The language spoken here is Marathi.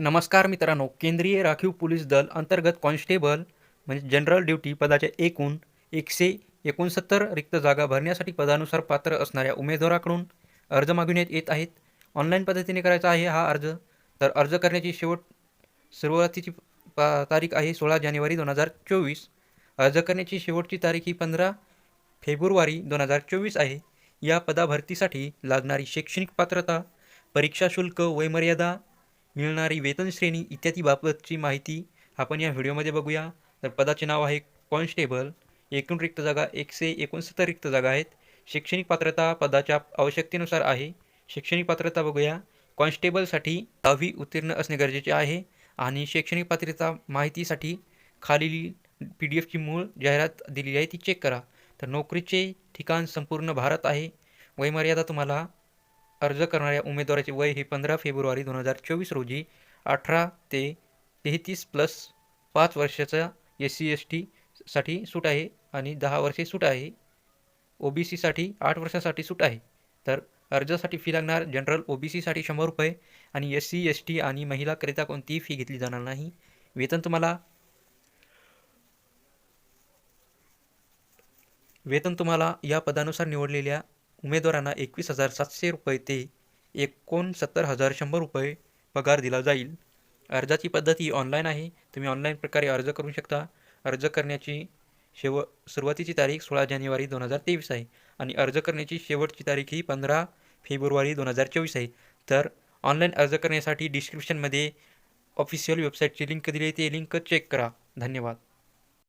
नमस्कार मित्रांनो केंद्रीय राखीव पोलीस दल अंतर्गत कॉन्स्टेबल म्हणजे जनरल ड्युटी पदाच्या एकूण एकशे एकोणसत्तर रिक्त जागा भरण्यासाठी पदानुसार पात्र असणाऱ्या उमेदवाराकडून अर्ज मागविण्यात येत आहेत. ऑनलाईन पद्धतीने करायचा आहे हा अर्ज. तर अर्ज करण्याची शेवट सुरुवातीची पा तारीख आहे सोळा जानेवारी दोन हजार चोवीस. अर्ज करण्याची शेवटची तारीख ही पंधरा फेब्रुवारी दोन हजार चोवीस आहे. या पदाभरतीसाठी लागणारी शैक्षणिक पात्रता परीक्षा शुल्क वयमर्यादा मिळणारी वेतन श्रेणी इत्यादी बाबतची माहिती आपण या व्हिडिओमध्ये बघूया. तर पदाचे नाव आहे कॉन्स्टेबल एकूण रिक्त जागा एकशे एकोणसत्तर रिक्त जागा आहेत. शैक्षणिक पात्रता पदाच्या आवश्यकतेनुसार आहे. शैक्षणिक पात्रता बघूया. कॉन्स्टेबलसाठी दहावी उत्तीर्ण असणे गरजेचे आहे आणि शैक्षणिक पात्रता माहितीसाठी खालील पी डी एफची मूळ जाहिरात दिलेली आहे ती चेक करा. तर नोकरीचे ठिकाण संपूर्ण भारत आहे. वयमर्यादा तुम्हाला अर्ज करणाऱ्या उमेदवाराचे वय हे पंधरा फेब्रुवारी दोन हजार चोवीस रोजी अठरा ते तेहतीस प्लस पाच वर्षाचा एस सी एस टीसाठी सूट आहे आणि दहा वर्षे सूट आहे. ओ बी सीसाठी आठ वर्षासाठी सूट आहे. तर अर्जासाठी फी लागणार जनरल ओ बी सीसाठी शंभर रुपये आणि एस सी एस टी आणि महिलाकरिता कोणतीही फी घेतली जाणार नाही. वेतन तुम्हाला वेतन तुम्हाला या पदानुसार निवडलेल्या उमेदवारांना एकवीस हजार सातशे रुपये ते एकोणसत्तर हजार शंभर रुपये पगार दिला जाईल. अर्जाची पद्धत ही ऑनलाईन आहे. तुम्ही ऑनलाईन प्रकारे अर्ज करू शकता. अर्ज करण्याची शेव सुरुवातीची तारीख सोळा जानेवारी दोन हजार तेवीस आहे आणि अर्ज करण्याची शेवटची तारीख ही पंधरा फेब्रुवारी दोन हजार चोवीस आहे. तर ऑनलाईन अर्ज करण्यासाठी डिस्क्रिप्शनमध्ये ऑफिशियल वेबसाईटची लिंक दिली आहे. ती लिंक चेक करा. धन्यवाद.